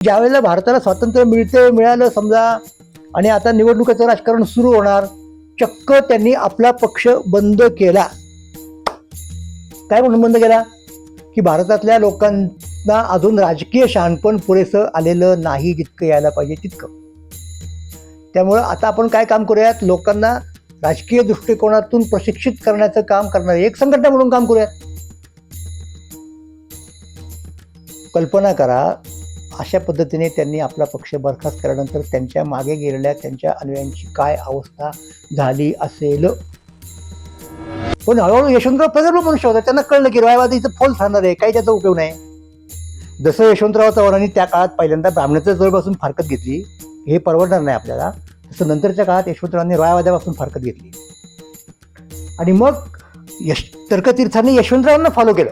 ज्यावेळेला भारताला स्वातंत्र्य मिळते मिळालं समजा आणि आता निवडणुकीचं राजकारण सुरू होणार चक्क त्यांनी आपला पक्ष बंद केला. काय म्हणून बंद केला? की भारतातल्या लोकांना अजून राजकीय शहाणपण पुरेसं आलेलं नाही जितकं यायला पाहिजे तितकं. त्यामुळं आता आपण काय काम करूयात? लोकांना राजकीय दृष्टिकोनातून प्रशिक्षित करण्याचं काम करणार एक संघटना म्हणून काम करूयात. कल्पना करा अशा पद्धतीने त्यांनी आपला पक्ष बरखास्त केल्यानंतर त्यांच्या मागे गेलेल्या त्यांच्या अन्वयांची काय अवस्था झाली असेल? पण हळूहळू यशवंतराव प्रगल्भ मनुष्य होता त्यांना कळलं की रायवादीचं फोल सांगणार आहे. काही त्याचा उपयोग नाही. जसं यशवंतराव चव्हाणांनी त्या काळात पहिल्यांदा ब्राह्मणाच्या जवळपासून फारकत घेतली हे परवडणार नाही आपल्याला. तसं नंतरच्या काळात यशवंतरावांनी रायवाद्यापासून फारकत घेतली. आणि मग यश तर्कतीर्थांनी यशवंतरावांना फॉलो केलं.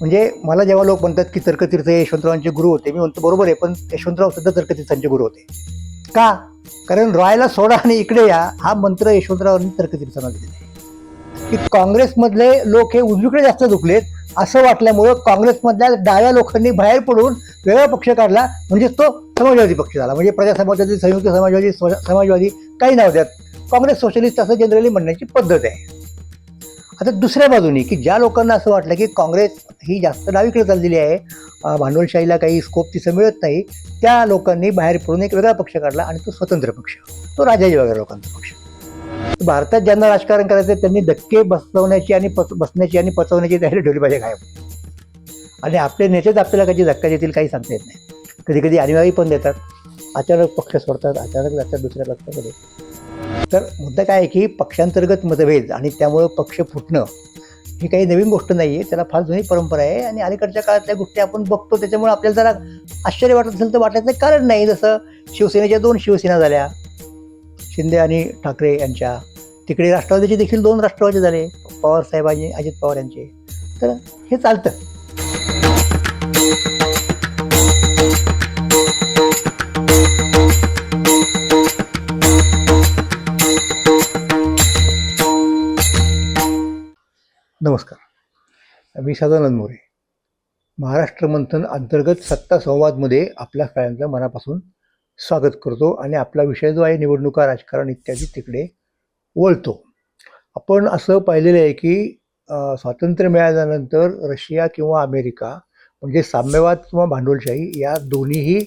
म्हणजे मला जेव्हा लोक म्हणतात की तर्कतीर्थ हे यशवंतरावांचे गुरु होते मी म्हणतो बरोबर आहे पण यशवंतराव सुद्धा तर्कतीर्थांचे गुरु होते. का? कारण रॉयला सोडा आणि इकडे या हा मंत्र यशवंतरावांनी तर्कतीर्थांना दिलेला आहे. की काँग्रेसमधले लोक हे उजवीकडे जास्त झुकलेत असं वाटल्यामुळं काँग्रेसमधल्या डाव्या लोकांनी बाहेर पडून वेगळा पक्ष काढला म्हणजेच तो समाजवादी पक्ष झाला. म्हणजे प्रजा समाजवादी संयुक्त समाजवादी स्व- समाजवादी काही नाव द्यात. काँग्रेस सोशलिस्ट असं जनरली म्हणण्याची पद्धत आहे. आता दुसऱ्या बाजूनी की ज्या लोकांना असं वाटलं की काँग्रेस ही जास्त डावीकडे चाललेली आहे भांडवलशाहीला काही स्कोप तिचं मिळत नाही त्या लोकांनी बाहेर पडून एक वेगळा पक्ष काढला आणि तो स्वतंत्र पक्ष तो राजाजी वगैरे लोकांचा पक्ष. भारतात ज्यांना राजकारण करायचं त्यांनी धक्के बसवण्याची आणि पच बसण्याची आणि पचवण्याची तयारी ठेवली पाहिजे काय आणि आपले नेतेच आपल्याला कधी धक्का देतील काही सांगता येत नाही. कधी कधी अनुयायी पण देतात. अचानक पक्ष सोडतात अचानक जातात दुसऱ्या पक्षाकडे तर मुद्दा काय आहे की पक्षांतर्गत मतभेद आणि त्यामुळं पक्ष फुटणं ही काही नवीन गोष्ट नाही आहे त्याला फार जुनी परंपरा आहे आणि अलीकडच्या काळातल्या गोष्टी आपण बघतो त्याच्यामुळे आपल्याला जरा आश्चर्य वाटत असेल तर वाटायचं कारण नाही. जसं शिवसेनेच्या दोन शिवसेना झाल्या शिंदे आणि ठाकरे यांच्या. तिकडे राष्ट्रवादीचे देखील दोन राष्ट्रवादी झाले पवार साहेबांचे अजित पवार यांचे. तर हे चालतं. नमस्कार. मी सदानंद मोरे. महाराष्ट्र मंथन अंतर्गत सत्ता संवादमध्ये आपल्या सगळ्यांचं मनापासून स्वागत करतो आणि आपला विषय जो आहे निवडणुका राजकारण इत्यादी तिकडे वळतो. आपण असं पाहिलेलं आहे की स्वातंत्र्य मिळाल्यानंतर रशिया किंवा अमेरिका म्हणजे साम्यवाद किंवा भांडवलशाही या दोन्हीही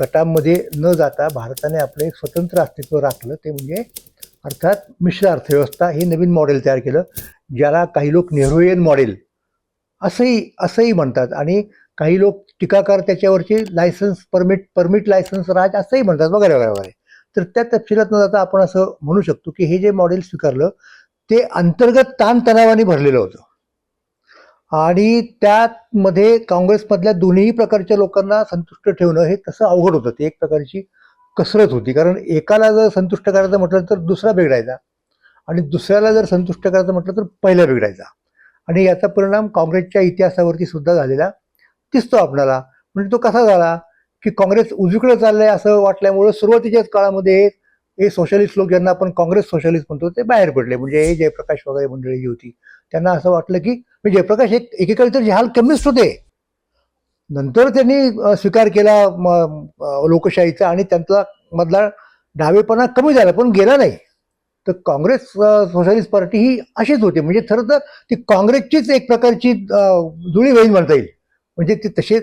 गटांमध्ये न जाता भारताने आपलं एक स्वतंत्र अस्तित्व राखलं. ते म्हणजे अर्थात मिश्र अर्थव्यवस्था हे नवीन मॉडेल तयार केलं ज्याला काही लोक नेहरूयन मॉडेल असंही असंही म्हणतात. आणि काही लोक टीकाकार त्याच्यावरची license permit permit license raj असंही म्हणतात वगैरे वगैरे वगैरे. तर त्या तपशिलात न जाता आपण असं म्हणू शकतो की हे जे मॉडेल स्वीकारलं ते अंतर्गत ताणतणावाने भरलेलं होतं. आणि त्यामध्ये काँग्रेसमधल्या दोन्ही प्रकारच्या लोकांना संतुष्ट ठेवणं हे तसं अवघड होतं. ते एक प्रकारची कसरत होती. कारण एकाला जर संतुष्ट करायचं म्हटलं तर दुसरा बिघडायचा. आणि दुसऱ्याला जर संतुष्ट करायचं म्हटलं तर पहिला बिघडायचा. आणि याचा परिणाम काँग्रेसच्या इतिहासावरती सुद्धा झालेला दिसतो आपल्याला. म्हणजे तो कसा झाला? की काँग्रेस उजवीकडे चाललंय असं वाटल्यामुळं सुरुवातीच्याच काळामध्ये हे सोशलिस्ट लोक ज्यांना आपण काँग्रेस सोशलिस्ट म्हणतो ते बाहेर पडले. म्हणजे हे जयप्रकाश वगैरे मंडळी जी होती त्यांना असं वाटलं की म्हणजे जयप्रकाश एक एकेकाळी तर जहाल कम्युनिस्ट होते. नंतर त्यांनी स्वीकार केला म, लोकशाहीचा आणि त्यांचा मधला डावेपणा कमी झाला पण गेला नाही. तर काँग्रेस अ, सोशलिस्ट पार्टी ही अशीच होती. म्हणजे खरं तर ती काँग्रेसचीच एक प्रकारची जुळी बहीण म्हणता येईल. म्हणजे ती तसे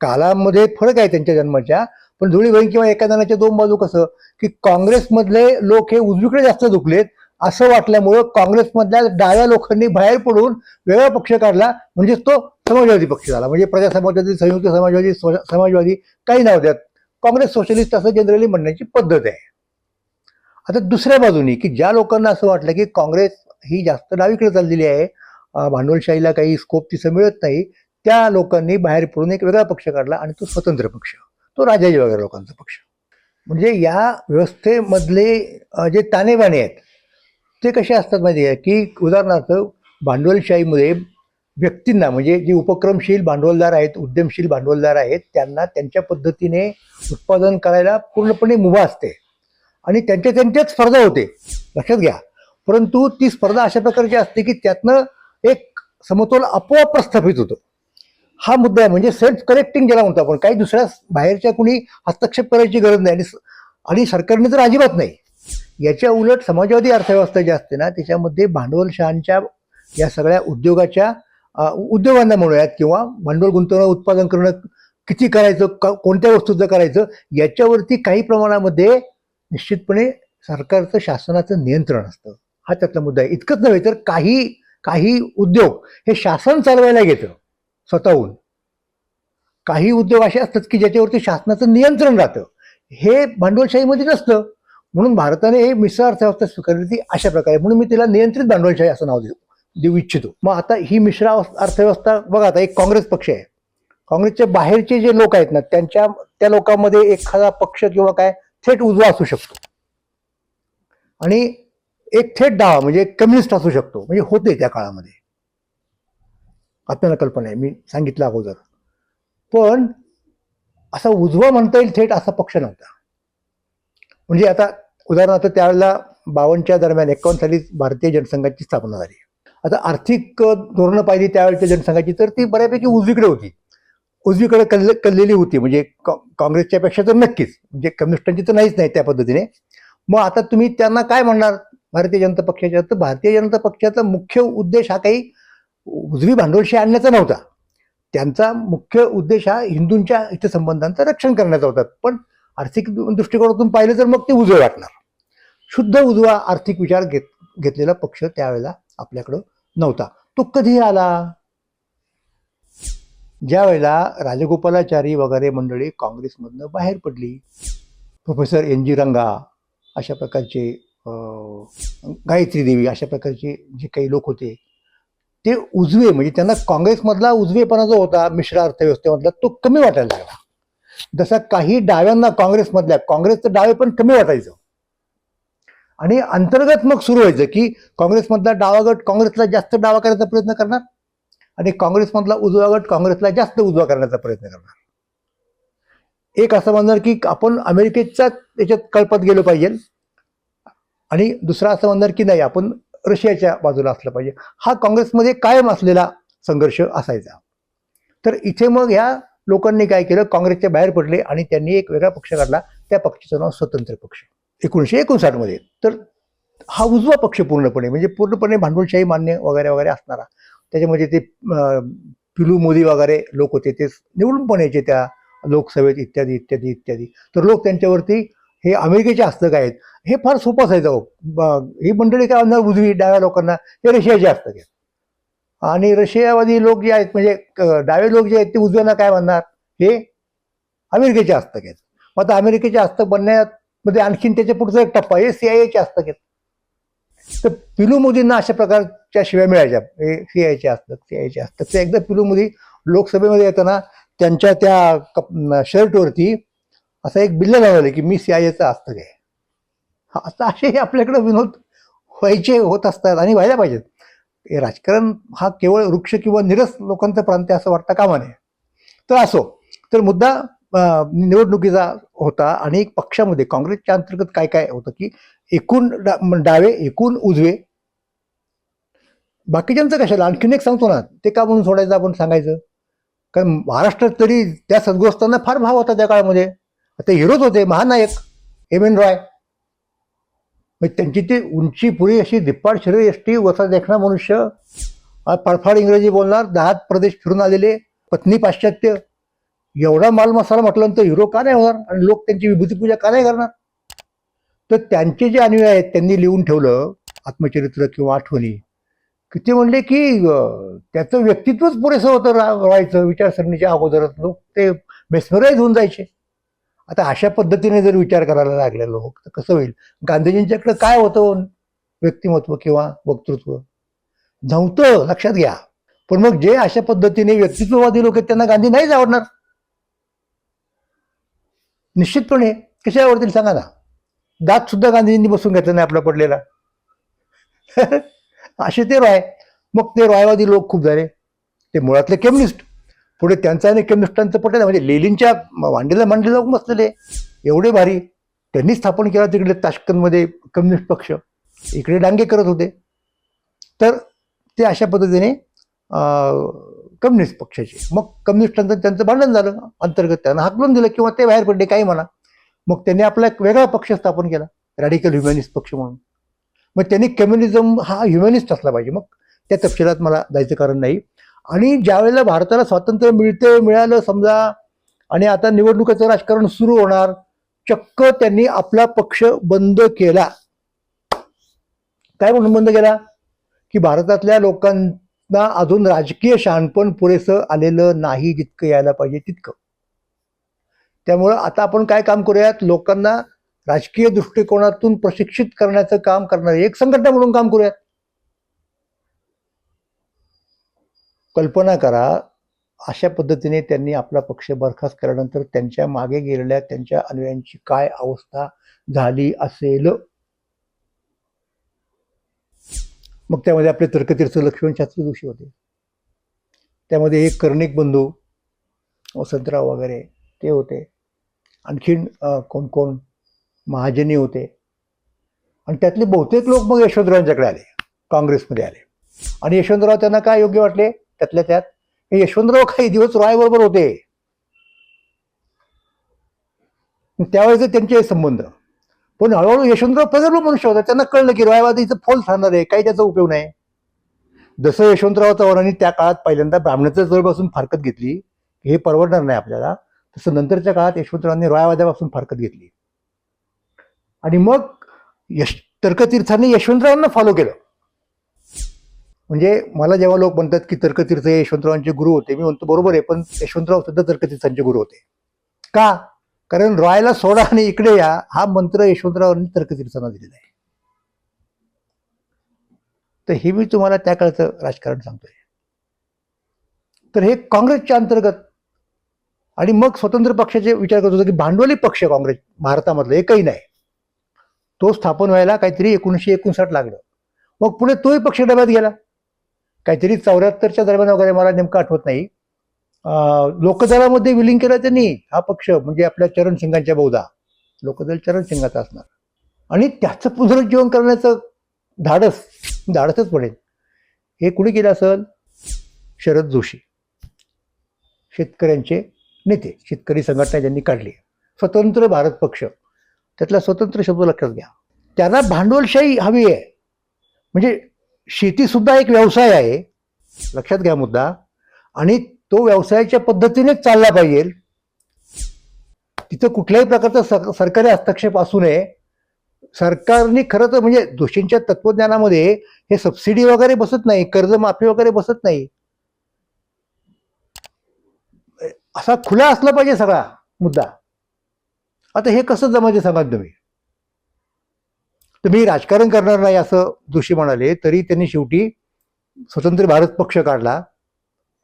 कालामध्ये फरक आहे त्यांच्या जन्माच्या पण जुळी बहीण किंवा एका जणाच्या दोन बाजू कसं की काँग्रेसमधले लोक हे उजवीकडे जास्त झुकलेत असं वाटल्यामुळं काँग्रेसमधल्या डाव्या लोकांनी बाहेर पडून वेगळा पक्ष काढला. म्हणजे तो समाजवादी पक्ष झाला. म्हणजे प्रजा समाजवादी संयुक्त समाजवादी स्व- समाजवादी काही नाव द्यात काँग्रेस सोशलिस्ट असं जनरली म्हणण्याची पद्धत आहे. आता दुसऱ्या बाजूनी की ज्या लोकांना असं वाटलं की काँग्रेस ही जास्त डावीकडे चाललेली आहे भांडवलशाहीला काही स्कोप तिचं मिळत नाही त्या लोकांनी बाहेर पडून एक वेगळा पक्ष काढला आणि तो स्वतंत्र पक्ष. तो राजाजी वगैरे लोकांचा पक्ष. म्हणजे या व्यवस्थेमधले जे ताणेबाणे आहेत ते कसे असतात माहिती आहे की? उदाहरणार्थ भांडवलशाहीमध्ये व्यक्तींना म्हणजे जे उपक्रमशील भांडवलदार आहेत उद्यमशील भांडवलदार आहेत त्यांना त्यांच्या पद्धतीने उत्पादन करायला पूर्णपणे मुभा असते. आणि त्यांच्या त्यांच्यात स्पर्धा होते. लक्षात घ्या. परंतु ती स्पर्धा अशा प्रकारची असते की त्यातनं एक समतोल आपोआप प्रस्थापित होतो. हा मुद्दा आहे. म्हणजे सेल्फ करेक्टिंग ज्याला म्हणतो आपण काही दुसऱ्या बाहेरच्या कुणी हस्तक्षेप करायची गरज नाही आणि स- आणि सरकारने तर अजिबात नाही. याच्या उलट समाजवादी अर्थव्यवस्था जी असते ना त्याच्यामध्ये भांडवलशाहांच्या या सगळ्या उद्योगाच्या उद्योगांना म्हणूयात किंवा भांडवल गुंतवणं उत्पादन करणं किती करायचं क- कोणत्या वस्तूचं करायचं याच्यावरती काही प्रमाणामध्ये निश्चितपणे सरकारचं शासनाचं नियंत्रण असतं. हा त्यातला मुद्दा आहे. इतकंच नव्हे तर काही काही उद्योग हे शासन चालवायला घेतं स्वतःहून. काही उद्योग असे असतात की ज्याच्यावरती शासनाचं नियंत्रण राहतं. हे भांडवलशाहीमध्ये नसतं. म्हणून भारताने हे मिश्र अर्थव्यवस्था स्वीकारली ती अशा प्रकारे. म्हणून मी तिला नियंत्रित भांडवलशाही असं नाव देऊ देऊ इच्छितो. मग आता ही मिश्र अर्थव्यवस्था बघा आता एक काँग्रेस पक्ष आहे. काँग्रेसच्या बाहेरचे जे लोक आहेत ना त्यांच्या त्या लोकांमध्ये एखादा पक्ष किंवा काय थेट उजवा असू शकतो. आणि एक थेट डावा म्हणजे कम्युनिस्ट असू शकतो. म्हणजे होते त्या काळामध्ये. आपल्याला कल्पना आहे. मी सांगितलं अगोदर. पण असा उजवा म्हणता येईल थेट असा पक्ष नव्हता. म्हणजे आता उदाहरणार्थ त्यावेळेला बावनच्या दरम्यान एकावन्न साली भारतीय जनसंघाची स्थापना झाली. आता आर्थिक धोरणं पाहिली त्यावेळेच्या जनसंघाची तर ती बऱ्यापैकी उजवीकडे होती. उजवीकडे कल्ले कललेली होती. म्हणजे काँग्रेसच्या पेक्षा तर नक्कीच. म्हणजे कम्युनिस्टांची तर नाहीच नाही त्या पद्धतीने. मग आता तुम्ही त्यांना काय म्हणणार? भारतीय जनता पक्षाच्या तर भारतीय जनता पक्षाचा मुख्य उद्देश हा काही उजवी भांडवलशी आणण्याचा नव्हता. त्यांचा मुख्य उद्देश हा हिंदूंच्या हितसंबंधांचं रक्षण करण्याचा होता. पण आर्थिक दृष्टिकोनातून पाहिलं तर मग ते उजवे वाटणार. शुद्ध उजवा आर्थिक विचार घेत घेतलेला पक्ष त्यावेळेला आपल्याकडं नव्हता. तो कधी आला? ज्या वेळेला राजगोपालाचारी वगैरे मंडळी काँग्रेसमधनं बाहेर पडली. प्रोफेसर एन जी रंगा अशा प्रकारचे गायत्री देवी अशा प्रकारचे जे काही लोक होते ते उजवे म्हणजे त्यांना काँग्रेसमधला उजवेपणा जो होता मिश्र अर्थव्यवस्थेमधला तो कमी वाटायला लागला. जसा काही डाव्यांना काँग्रेसमधल्या काँग्रेसचं डावे पण कमी वाटायचं. आणि अंतर्गत मग सुरू व्हायचं की काँग्रेसमधला डावा गट काँग्रेसला जास्त डावा करायचा प्रयत्न करणार? आणि काँग्रेसमधला उजवा गट काँग्रेसला जास्त उजवा करण्याचा प्रयत्न करणार? एक असं म्हणणार की आपण अमेरिकेच्या त्याच्यात कळपत गेलो पाहिजे. आणि दुसरा असं म्हणणार की नाही आपण रशियाच्या बाजूला असलं पाहिजे. हा काँग्रेसमध्ये कायम असलेला संघर्ष असायचा. तर इथे मग ह्या लोकांनी काय केलं? काँग्रेसच्या बाहेर पडले आणि त्यांनी एक वेगळा पक्ष काढला. त्या पक्षाचं नाव स्वतंत्र पक्ष. एकोणीसशे एकोणसाठमध्ये तर हा उजवा पक्ष पूर्णपणे म्हणजे पूर्णपणे भांडवलशाही मान्य वगैरे वगैरे असणारा. त्याच्यामध्ये ते पिलू मोदी वगैरे लोक होते ते निवडून पण यायचे त्या लोकसभेत इत्यादी इत्यादी इत्यादी. तर लोक त्यांच्यावरती हे अमेरिकेचे हस्तक आहेत. हे फार सोपं असायचं. हो. ही मंडळी काय म्हणणार उजवी डाव्या लोकांना? हे रशियाचे हस्तक आहेत. आणि रशियावादी लोक जे आहेत म्हणजे डावे लोक जे आहेत ते उजव्यांना काय म्हणणार? हे अमेरिकेचे हस्तक आहेत. मग आता अमेरिकेचे हस्तक बनण्यामध्ये आणखीन त्याच्या पुढचा एक टप्पा हे सीआयएचे हस्तक आहेत. तर पिलू मोदींना अशा प्रकारच्या शिव्या मिळायच्या. हे सीआयचे हस्तक सीआयचे हस्तक ते एकदा पिलू मोदी लोकसभेमध्ये येताना त्यांच्या त्या कप शर्टवरती असं एक बिल्ल लावलं की मी सीआयएचा हस्तक आहे. हा, असं असेही आपल्याकडे विनोद व्हायचे होत असतात आणि व्हायला पाहिजेत. हे राजकारण हा केवळ वृक्ष किंवा निरस लोकांचं प्रांत आहे असं वाटतं कामा नये तर असो. तर मुद्दा निवडणुकीचा होता आणि एक पक्षामध्ये काँग्रेसच्या अंतर्गत काय काय होतं की एकूण डा- डावे एकूण उजवे. बाकीच्यांचं कशाला? आणखीन एक सांगतो ना. ते का म्हणून सोडायचं आपण सांगायचं? कारण महाराष्ट्रात तरी त्या सद्गोस्तांना फार भाव होता त्या काळामध्ये. ते हिरोच होते महानायक एम एन रॉय. म्हणजे त्यांची ती उंची पुरी अशी दिप्पाड शरीर यष्टी वसा देखणा मनुष्य. आ, इंग्रजी बोलणार दहा प्रदेश फिरून आलेले पत्नी पाश्चात्य. एवढा माल मसाला म्हटल्यानंतर हिरो का नाही होणार? आणि लोक त्यांची विभूतीपूजा का नाही करणार? तर त्यांचे जे अनुयायी आहेत त्यांनी लिहून ठेवलं आत्मचरित्र किंवा आठवणी. की ते म्हणले की त्याचं व्यक्तित्वच पुरेसं होतं रा- व्हायचं विचारसरणीच्या अगोदरच. लोक ते मेस्मराईज होऊन जायचे. आता अशा पद्धतीने जर विचार करायला लागले लोक तर कसं होईल? गांधीजींच्याकडे काय होतं? व्यक्तिमत्व किंवा वक्तृत्व? नव्हतं लक्षात घ्या. पण मग जे अशा पद्धतीने व्यक्तित्ववादी लोक आहेत त्यांना गांधी नाहीच आवडणार. निश्चितपणे. कशा आवडतील सांगा ना? दात सुद्धा गांधीजींनी बसून घेतला नाही आपला पडलेला. असे ते रॉय. मग ते रॉयवादी लोक खूप झाले. ते मुळातले कम्युनिस्ट. पुढे त्यांचा आणि केमिस्टांचं पटेल म्हणजे लेलींच्या वांडीला मांडले जाऊन बसलेले. एवढे भारी. त्यांनी स्थापन केला तिकडे ताशकंदमध्ये कम्युनिस्ट पक्ष. इकडे डांगे करत होते. तर ते अशा पद्धतीने कम्युनिस्ट पक्षाचे. मग कम्युनिस्टांचं त्यांचं भांडण झालं. अंतर्गत त्यांना हाकलून दिलं किंवा ते बाहेर पडले काही म्हणा. मग त्यांनी आपला एक वेगळा पक्ष स्थापन केला. रॅडिकल ह्युमॅनिस्ट पक्ष म्हणून. मग त्यांनी कम्युनिझम हा ह्युमॅनिस्ट असला पाहिजे. मग त्या तपशिलात मला जायचं कारण नाही. आणि ज्यावेळेला भारताला स्वातंत्र्य मिळते मिळालं समजा आणि आता निवडणुकीचं राजकारण सुरू होणार चक्क त्यांनी आपला पक्ष बंद केला. काय म्हणून बंद केला? की भारतातल्या लोकांना अजून राजकीय शहाणपण पुरेसं आलेलं नाही जितकं यायला पाहिजे तितकं. त्यामुळं आता आपण काय काम करूयात? लोकांना राजकीय दृष्टिकोनातून प्रशिक्षित करण्याचं काम करणारे एक संघटना म्हणून काम करूयात. कल्पना करा अशा पद्धतीने त्यांनी आपला पक्ष बरखास्त केल्यानंतर त्यांच्या मागे गेलेल्या त्यांच्या अनुयायांची काय अवस्था झाली असेल? मग त्यामध्ये आपले तर्कतीर्थ लक्ष्मण शास्त्री जोशी होते. त्यामध्ये एक कर्णिक बंधू वसंतराव वगैरे ते होते. आणखीन कोण कोण? महाजनी होते. आणि त्यातले बहुतेक लोक मग यशवंतरावांच्याकडे आले काँग्रेसमध्ये आले. आणि यशवंतराव त्यांना काय योग्य वाटले? त्यातल्या त्यात हे यशवंतराव काही दिवस रॉयबरोबर होते. त्यावेळेचे त्यांचे संबंध. पण हळूहळू यशवंतराव प्रगल्भ मनुष्य होता त्यांना कळलं की रॉयवादीचं फोल ठरणार आहे. काही त्याचा उपयोग नाही. जसं यशवंतराव चव्हाणांनी त्या काळात पहिल्यांदा ब्राह्मणाच्या जवळपासून फारकत घेतली हे परवडणार नाही आपल्याला. तसं नंतरच्या काळात यशवंतरावांनी रॉयवाद्यापासून फारकत घेतली. आणि मग यश तर्कतीर्थांनी यशवंतरावांना फॉलो केलं. म्हणजे मला जेव्हा लोक म्हणतात की तर्कतीर्थ हे यशवंतरावांचे गुरु होते मी म्हणतो बरोबर आहे पण यशवंतराव सुद्धा तर्कतीर्थांचे गुरु होते. का? कारण रॉयला सोडा आणि इकडे या हा मंत्र यशवंतरावांनी तर्कतीर्थांना दिलेला आहे. तर हे मी तुम्हाला त्या काळचं राजकारण सांगतोय. तर हे काँग्रेसच्या अंतर्गत आणि मग स्वतंत्र पक्षाचे विचार करत होतो की भांडवली पक्ष काँग्रेस भारतामधलं एकही नाही. तो स्थापन व्हायला काहीतरी एकोणीसशे एकोणसाठ लागलं. मग पुढे तोही पक्ष डब्यात गेला. काहीतरी चौऱ्याहत्तरच्या दरम्यान वगैरे मला नेमकं आठवत नाही. लोकदलामध्ये विलीन केलं त्यांनी हा पक्ष म्हणजे आपल्या चरण सिंगांच्या बहुधा. लोकदल चरण सिंगाचा असणार. आणि त्याचं पुनरुज्जीवन करण्याचं धाडस धाडसच पडेल हे कुणी केलं असेल? शरद जोशी. शेतकऱ्यांचे नेते शेतकरी संघटना ज्यांनी काढली. स्वतंत्र भारत पक्ष. त्यातला स्वतंत्र शब्द लक्षात घ्या. त्यांना भांडवलशाही हवी आहे. म्हणजे शेतीसुद्धा एक व्यवसाय आहे. लक्षात घ्या मुद्दा. आणि तो व्यवसायाच्या पद्धतीनेच चालला पाहिजे. तिथं कुठल्याही प्रकारचा सर- सरकारी हस्तक्षेप असू नये. सरकारने खरं तर म्हणजे दोषींच्या तत्वज्ञानामध्ये हे सबसिडी वगैरे बसत नाही कर्जमाफी वगैरे बसत नाही. असा खुला असला पाहिजे सगळा मुद्दा. आता हे कसं जमायचे सांगा तुम्ही? तुम्ही राजकारण करणार नाही असं जोशी म्हणाले तरी त्यांनी शेवटी स्वतंत्र भारत पक्ष काढला.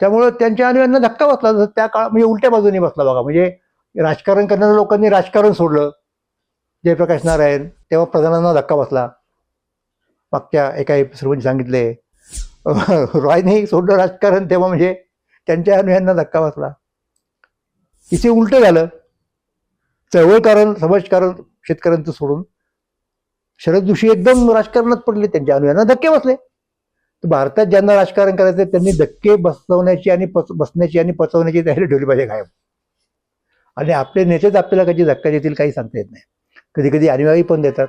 त्यामुळं त्यांच्या अनुयांना धक्का बसला. जसं त्या काळात म्हणजे उलट्या बाजूने बसला बघा. म्हणजे राजकारण करणाऱ्या लोकांनी राजकारण सोडलं. जयप्रकाश नारायण तेव्हा प्रधानांना धक्का बसला. मागच्या एका एपिसोडमध्ये सांगितले रॉयने सोडलं राजकारण तेव्हा म्हणजे त्यांच्या अनुयांना धक्का बसला. इथे उलटं झालं. चळवळकारण समाजकारण शेतकऱ्यांचं सोडून. शरद जोशी एकदम राजकारणात पडले त्यांच्या अनुयांना धक्के बसले. तर भारतात ज्यांना राजकारण करायचं त्यांनी धक्के बसवण्याची आणि पच बसण्याची आणि पचवण्याची तयारी ठेवली पाहिजे कायम. आणि आपले नेतेच आपल्याला कधी धक्का देतील काही सांगता येत नाही. कधी कधी अनुयायी पण देतात.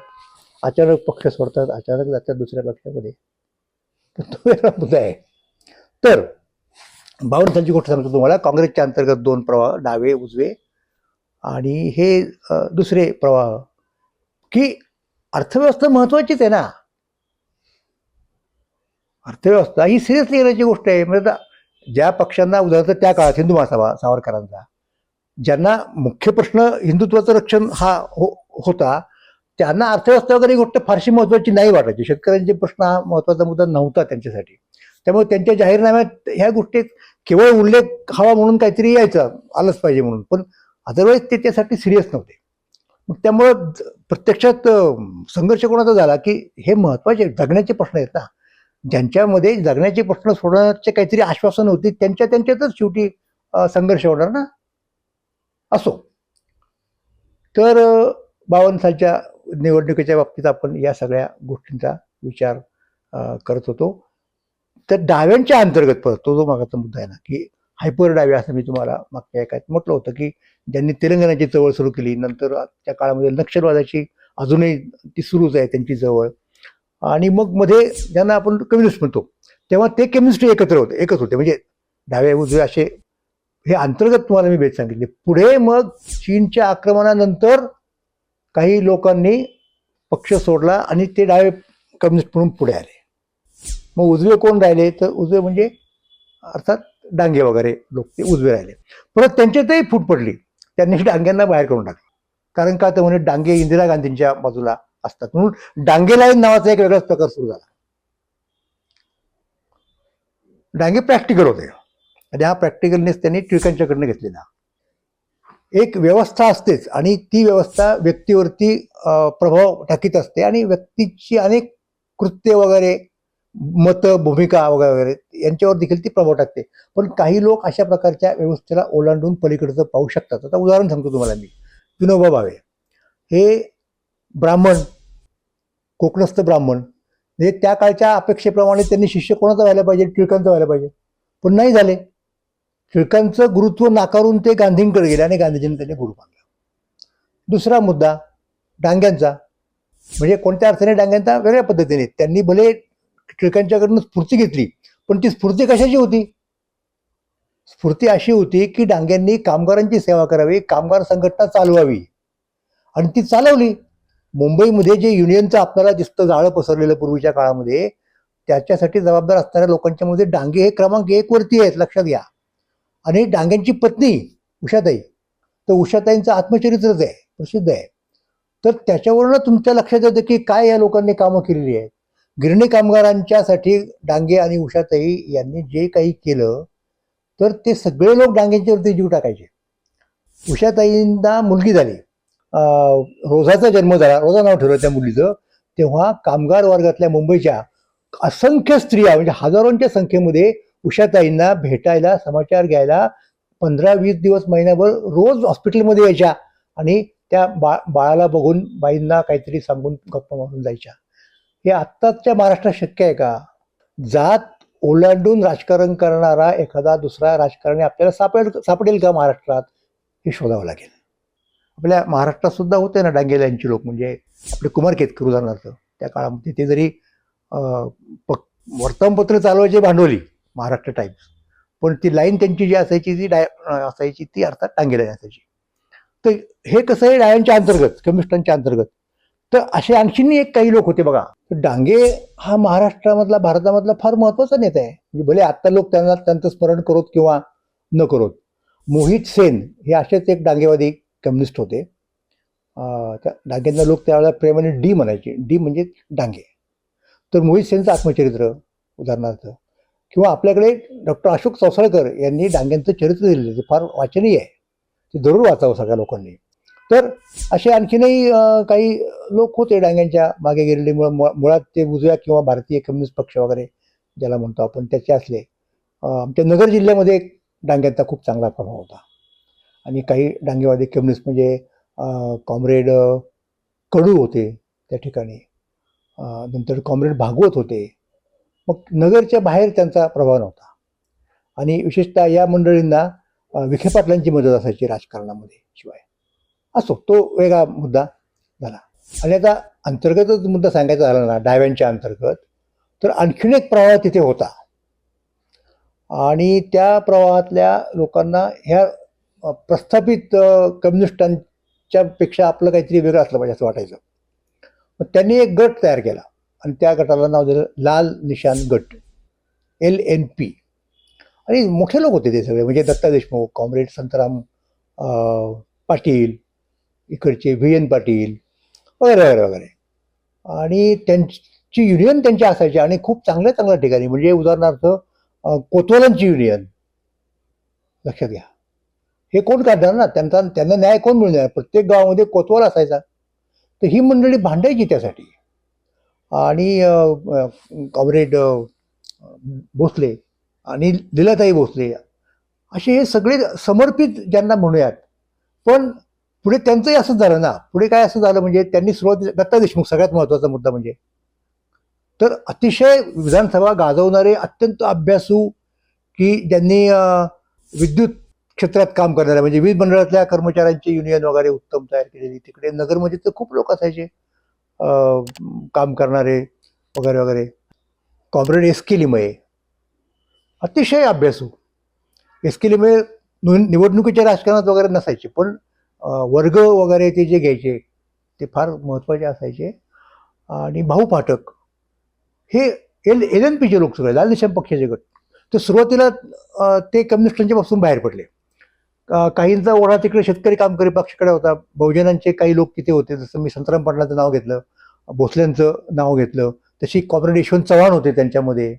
अचानक पक्ष सोडतात अचानक जातात दुसऱ्या पक्षामध्ये. तर तो वेगळा मुद्दा आहे. तर बावनसांची गोष्ट सांगतो तुम्हाला. काँग्रेसच्या अंतर्गत दोन प्रवाह डावे उजवे आणि हे दुसरे प्रवाह की अर्थव्यवस्था महत्त्वाचीच आहे ना. अर्थव्यवस्था ही सिरियसली येण्याची गोष्ट आहे. म्हणजे आता ज्या पक्षांना उदाहरणार्थ त्या काळात हिंदू महासभा सावरकरांचा ज्यांना मुख्य प्रश्न हिंदुत्वाचं रक्षण हा हो होता त्यांना अर्थव्यवस्था वगैरे ही गोष्ट फारशी महत्त्वाची नाही वाटायची. शेतकऱ्यांचे प्रश्न हा महत्त्वाचा मुद्दा नव्हता त्यांच्यासाठी. त्यामुळे त्यांच्या जाहीरनाम्यात ह्या गोष्टीत केवळ उल्लेख हवा म्हणून काहीतरी यायचं आलंच पाहिजे म्हणून. पण अदरवाईज ते त्यासाठी सिरियस नव्हते. मग त्यामुळं प्रत्यक्षात संघर्ष कोणाचा झाला की हे महत्त्वाचे जगण्याचे प्रश्न आहेत ना. ज्यांच्यामध्ये जगण्याचे प्रश्न सोडवण्याचे काहीतरी आश्वासन होती त्यांच्या त्यांच्यातच शेवटी संघर्ष होणार ना. असो. तर बावन्न सालच्या निवडणुकीच्या बाबतीत आपण या सगळ्या गोष्टींचा विचार करत होतो. तर डाव्यांच्या अंतर्गत परत तो जो मागाचा मुद्दा आहे ना की हायपर डावे असं मी तुम्हाला मागच्या एका म्हटलं होतं की ज्यांनी तेलंगणाची चळवळ सुरू केली नंतर त्या काळामध्ये नक्षलवादाची अजूनही ती सुरूच आहे त्यांची जवळ आणि मग मध्ये ज्यांना आपण कम्युनिस्ट म्हणतो तेव्हा ते कम्युनिस्ट एकत्र होते एकच होते. म्हणजे डावे उजवे असे हे अंतर्गत तुम्हाला मी भेट सांगितली. पुढे मग चीनच्या आक्रमणानंतर काही लोकांनी पक्ष सोडला आणि ते डावे कम्युनिस्ट म्हणून पुढे आले. मग उजवे कोण राहिले? तर उजवे म्हणजे अर्थात डांगे वगैरे लोक ते उजवे राहिले. परत त्यांच्यातही फूट पडली. त्यांनी डांग्यांना बाहेर करून टाकलं. कारण का? तर म्हणे डांगे इंदिरा गांधींच्या बाजूला असतात. म्हणून डांगे लाईन नावाचा एक वेगळाच प्रकार सुरू झाला. डांगे प्रॅक्टिकल होते. आणि हा प्रॅक्टिकलनेस त्यांनी टिळकांच्याकडनं घेतलेला. एक व्यवस्था असतेच आणि ती व्यवस्था व्यक्तीवरती प्रभाव टाकीत असते आणि व्यक्तीची अनेक कृत्य वगैरे मत भूमिका वगैरे यांच्यावर देखील ती प्रभाव टाकते. पण काही लोक अशा प्रकारच्या व्यवस्थेला ओलांडून पलीकडचं पाहू शकतात. आता उदाहरण सांगतो तुम्हाला मी. विनोबा भावे. हे ब्राह्मण कोकणस्थ ब्राह्मण. म्हणजे त्या काळच्या अपेक्षेप्रमाणे त्यांनी शिष्य कोणाचं व्हायला पाहिजे? टिळकांचं व्हायला पाहिजे. पण नाही झाले. टिळकांचं गुरुत्व नाकारून ते गांधींकडे गेले आणि गांधीजींनी त्यांनी गुरु मानला. दुसरा मुद्दा डांग्यांचा. म्हणजे कोणत्या अर्थाने डांग्यांचा? वेगळ्या पद्धतीने. त्यांनी भले टिळकांच्याकडून स्फूर्ती घेतली. पण ती स्फूर्ती कशाची होती? स्फूर्ती अशी होती की डांग्यांनी कामगारांची सेवा करावी कामगार संघटना चालवावी. आणि ती चालवली. मुंबईमध्ये जे युनियनचं आपल्याला दिसतं जाळं पसरलेलं पूर्वीच्या काळामध्ये त्याच्यासाठी जबाबदार असणाऱ्या लोकांच्या मध्ये डांगे हे क्रमांक एक वरती आहेत लक्षात घ्या. आणि डांग्यांची पत्नी उषाताई. तर उषाताईंचं आत्मचरित्रच आहे प्रसिद्ध आहे. तर त्याच्यावरनं तुमच्या लक्षात येतं की काय या लोकांनी कामं केलेली आहेत. गिरणी कामगारांच्यासाठी डांगे आणि उषाताई यांनी जे काही केलं तर ते सगळे लोक डांग्यांच्यावरती जीव टाकायचे. उषाताईंना मुलगी झाली. रोजाचा जन्म झाला. रोजा नाव ठेवलं त्या मुलीचं. तेव्हा कामगार वर्गातल्या मुंबईच्या असंख्य स्त्रिया म्हणजे हजारोंच्या संख्येमध्ये उषाताईंना भेटायला समाचार घ्यायला पंधरा वीस दिवस महिन्याभर रोज हॉस्पिटलमध्ये यायच्या आणि त्या बा बाळाला बघून बाईंना काहीतरी सांगून गप्पा मारून जायच्या. हे आत्ताच्या महाराष्ट्रात शक्य आहे का? जात ओलांडून राजकारण करणारा एखादा दुसरा राजकारणी आपल्याला सापडेल सापडेल का महाराष्ट्रात? हे शोधावं लागेल. आपल्या महाराष्ट्रात सुद्धा होते ना डांगेला यांची लोक म्हणजे आपले कुमार केतकर उदाहरणार्थ. त्या काळामध्ये ते जरी वर्तमानपत्र चालवायचे भांडवली महाराष्ट्र टाइम्स पण ती लाईन त्यांची जी असायची ती डाय असायची ती अर्थात डांगे असायची. तर हे कसं आहे डायांच्या अंतर्गत कम्युनिस्टांच्या अंतर्गत? तर असे आणखीन एक काही लोक होते बघा. डांगे हा महाराष्ट्रामधला भारतामधला फार महत्त्वाचा नेता आहे. म्हणजे भले आत्ता लोक त्यांना त्यांचं स्मरण करोत किंवा न करोत. मोहित सेन हे असेच एक डांगेवादी कम्युनिस्ट होते. त्या डांगेंना लोक त्यावेळेला प्रेमाने डी म्हणायचे. डी म्हणजे डांगे. तर मोहित सेनचं आत्मचरित्र उदाहरणार्थ. किंवा आपल्याकडे डॉक्टर अशोक चौसाळकर यांनी डांग्यांचं चरित्र दिलेलं ते फार वाचनीय आहे. ते जरूर वाचावं सगळ्या लोकांनी. तर असे आणखीनही काही लोक होते डांग्यांच्या मागे गेलेले. मुळात ते उजव्या किंवा भारतीय कम्युनिस्ट पक्ष वगैरे ज्याला म्हणतो आपण त्याचे असले. आमच्या नगर जिल्ह्यामध्ये डांग्यांचा खूप चांगला प्रभाव होता. आणि काही डांगेवादी कम्युनिस्ट म्हणजे कॉम्रेड कडू होते त्या ठिकाणी. नंतर कॉम्रेड भागवत होते. मग नगरच्या बाहेर त्यांचा प्रभाव नव्हता. आणि विशेषतः या मंडळींना विखे पाटलांची मदत असायची राजकारणामध्ये शिवाय. असो तो वेगळा मुद्दा झाला. आणि आता अंतर्गतच मुद्दा सांगायचा झाला ना डाव्यांच्या अंतर्गत तर आणखीन एक प्रवाह तिथे होता. आणि त्या प्रवाहातल्या लोकांना ह्या प्रस्थापित कम्युनिस्टांच्या पेक्षा आपलं काहीतरी वेगळं असलं पाहिजे असं वाटायचं. मग त्यांनी एक गट तयार केला. आणि त्या गटाला नाव दिलं लाल निशान गट एल एन पी. आणि मोठे लोक होते ते सगळे म्हणजे दत्ता देशमुख कॉम्रेड संतराम पाटील इकडचे व्ही एन पाटील वगैरे वगैरे वगैरे. आणि त्यांची युनियन त्यांच्या असायची आणि खूप चांगल्या चांगल्या ठिकाणी. म्हणजे उदाहरणार्थ कोतवालांची युनियन लक्षात घ्या. हे कोण काढणार ना? त्यांचा त्यांना न्याय कोण मिळणार? प्रत्येक गावामध्ये कोतवाल असायचा. तर ही मंडळी भांडायची त्यासाठी. आणि कॉम्रेड भोसले आणि लीलाताई भोसले असे हे सगळे समर्पित ज्यांना म्हणूयात. पण पुढे त्यांचंही असंच झालं ना. पुढे काय असं झालं म्हणजे त्यांनी सुरुवात दत्ता देशमुख सगळ्यात महत्त्वाचा मुद्दा म्हणजे. तर अतिशय विधानसभा गाजवणारे अत्यंत अभ्यासू की ज्यांनी विद्युत क्षेत्रात काम करणारे म्हणजे वीज मंडळातल्या कर्मचाऱ्यांची युनियन वगैरे उत्तम तयार केलेली. तिकडे नगरमध्ये तर खूप लोक असायचे काम करणारे वगैरे वगैरे. कॉम्रेड एस के लिमये अतिशय अभ्यासू. एस के लिमये निवडणुकीच्या राजकारणात वगैरे नसायचे पण वर्ग वगैरे ते जे घ्यायचे ते फार महत्त्वाचे असायचे. आणि भाऊ पाठक हे एल एल एन पीचे लोक सगळे लाल देशम पक्षाचे गट. तर सुरुवातीला ते कम्युनिस्टांच्या पासून बाहेर पडले. काहींचा ओढा तिकडे शेतकरी कामकरी पक्षाकडे होता. बहुजनांचे काही लोक तिथे होते जसं मी संतराम पाटलाचं नाव घेतलं भोसल्यांचं नाव घेतलं तशी कॉम्रेड यशवंत चव्हाण होते त्यांच्यामध्ये.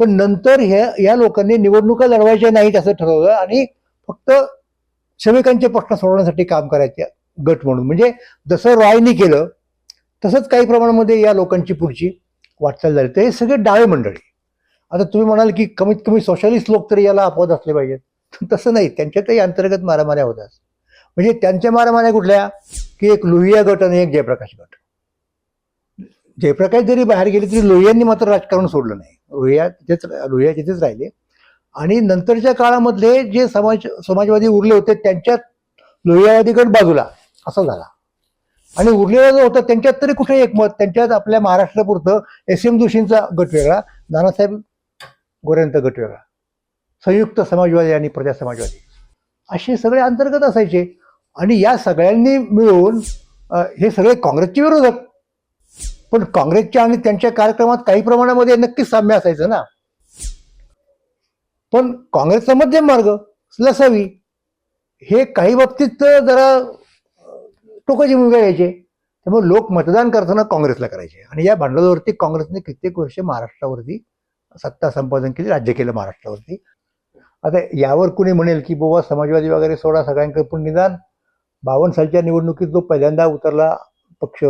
पण नंतर ह्या या लोकांनी निवडणुका लढवायच्या नाहीत असं ठरवलं आणि फक्त श्रमिकांचे प्रश्न सोडवण्यासाठी काम करायचे गट म्हणून. म्हणजे जसं रॉयनी केलं तसंच काही प्रमाणामध्ये या लोकांची पुढची वाटचाल झाली. तर हे सगळे डावे मंडळी. आता तुम्ही म्हणाल की कमीत कमी सोशलिस्ट लोक तरी याला अपवाद असले पाहिजेत. तसं नाही. त्यांच्यातही अंतर्गत मारामाऱ्या होतात म्हणजे त्यांच्या मारामाऱ्या कुठल्या? की एक लोहिया गट आणि एक जयप्रकाश गट. जयप्रकाश जरी बाहेर गेले तरी लोहियांनी मात्र राजकारण सोडलं नाही. लोहिया तिथेच लोहिया तिथेच राहिले. आणि नंतरच्या काळामधले जे समाज समाजवादी उरले होते त्यांच्यात लोहियावादी गट बाजूला असं झाला. आणि उरलेला जो होता त्यांच्यात तरी कुठे एकमत? त्यांच्यात आपल्या महाराष्ट्रापुरतं एस एम जोशींचा गट वेगळा नानासाहेब गोऱ्यांचा गट वेगळा. संयुक्त समाजवादी आणि प्रजा समाजवादी असे सगळे अंतर्गत असायचे. आणि या सगळ्यांनी मिळून हे सगळे काँग्रेसचे विरोधक. पण काँग्रेसच्या आणि त्यांच्या कार्यक्रमात काही प्रमाणामध्ये नक्कीच साम्य असायचं ना. पण काँग्रेसचा मध्यम मार्ग लसावी हे काही बाबतीत जरा टोकाची भूमिका घ्यायचे. त्यामुळे लोक मतदान करताना काँग्रेसला करायचे. आणि या भांडवलावरती काँग्रेसने कित्येक वर्ष महाराष्ट्रावरती सत्ता संपादन केली राज्य केलं महाराष्ट्रावरती. आता यावर कुणी म्हणेल की बाबा समाजवादी वगैरे सोडा सगळ्यांकडे पण निदान. बावन्न सालच्या निवडणुकीत जो पहिल्यांदा उतरला पक्ष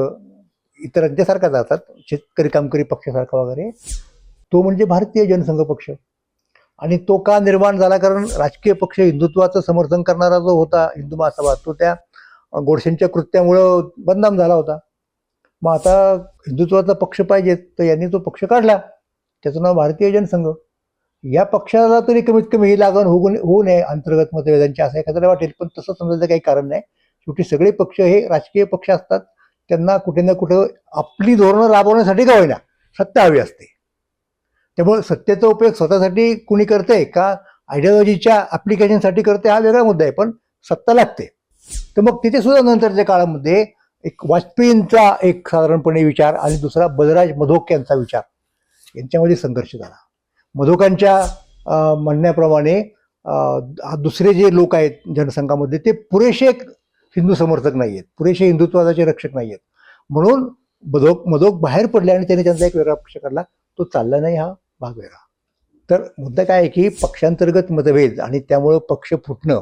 इतरांच्यासारखाच जातात शेतकरी कामकरी पक्षासारखा वगैरे तो म्हणजे भारतीय जनसंघ पक्ष. आणि तो का निर्माण झाला? कारण राजकीय पक्ष हिंदुत्वाचं समर्थन करणारा जो होता हिंदू महासभा तो त्या गोडसेंच्या कृत्यामुळं बदनाम झाला होता. मग आता हिंदुत्वाचा पक्ष पाहिजे तर यांनी तो पक्ष काढला. त्याचं नाव भारतीय जनसंघ. या पक्षाला तरी कमीत कमी ही लागण होऊ होऊ नये अंतर्गत मतभेदांची असं एखाद्याला वाटेल. पण तसं समजायचं काही कारण नाही. शेवटी सगळे पक्ष हे राजकीय पक्ष असतात. त्यांना कुठे ना कुठं आपली धोरणं राबवण्यासाठी का होईना सत्ता हवी असते. त्यामुळे सत्तेचा उपयोग स्वतःसाठी कुणी करते का आयडिओलॉजीच्या ॲप्लिकेशनसाठी करते हा वेगळा मुद्दा आहे पण सत्ता लागते. तर मग तिथे सुद्धा नंतरच्या काळामध्ये एक वाजपेयींचा एक साधारणपणे विचार आणि दुसरा बलराज मधोक यांचा विचार यांच्यामध्ये संघर्ष झाला. मधोकांच्या म्हणण्याप्रमाणे दुसरे जे लोक आहेत जनसंघामध्ये ते पुरेसे हिंदू समर्थक नाही आहेत पुरेसे हिंदुत्वाचे रक्षक नाही आहेत म्हणून मधोक मधोक बाहेर पडले आणि त्याने त्यांचा एक वेगळा पक्ष काढला. तो चालला नाही हा. भाग वेगळा तर मुद्दा काय आहे की पक्षांतर्गत मतभेद आणि त्यामुळं पक्ष फुटणं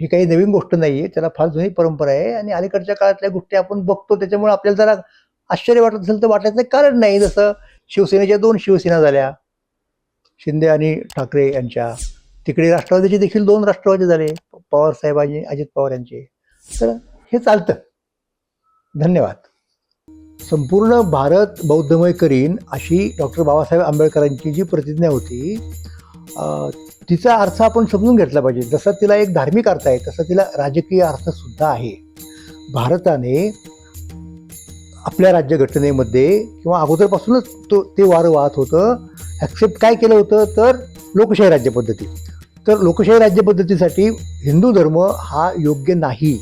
ही काही नवीन गोष्ट नाही आहे त्याला फार जुनी परंपरा आहे आणि अलीकडच्या काळातल्या गोष्टी आपण बघतो त्याच्यामुळे आपल्याला जरा आश्चर्य वाटत असेल तर वाटायचं कारण नाही. जसं शिवसेनेच्या दोन शिवसेना झाल्या शिंदे आणि ठाकरे यांच्या. तिकडे राष्ट्रवादीचे देखील दोन राष्ट्रवादी झाले पवार साहेबांचे अजित पवार यांचे. तर हे चालतं. धन्यवाद. संपूर्ण भारत बौद्धमय करीन अशी डॉक्टर बाबासाहेब आंबेडकरांची जी प्रतिज्ञा होती तिचा अर्थ आपण समजून घेतला पाहिजे. जसं तिला एक धार्मिक अर्थ आहे तसं तिला राजकीय अर्थसुद्धा आहे. भारताने आपल्या राज्यघटनेमध्ये किंवा अगोदरपासूनच तो ते वारं वाहत होतं. ॲक्सेप्ट काय केलं होतं? तर लोकशाही राज्यपद्धती तर लोकशाही राज्यपद्धतीसाठी हिंदू धर्म हा योग्य नाही.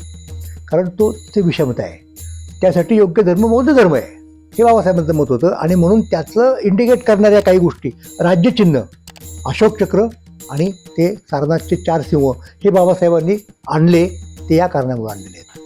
कारण तो ते विषमता आहे. त्यासाठी योग्य धर्म बौद्ध धर्म आहे. हे बाबासाहेबांचं मत होतं. आणि म्हणून त्याचं इंडिकेट करणाऱ्या काही गोष्टी राज्यचिन्ह अशोक चक्र आणि ते सारनाथचे चार सिंह हे बाबासाहेबांनी आणले ते या कारणामुळे आणलेले आहेत.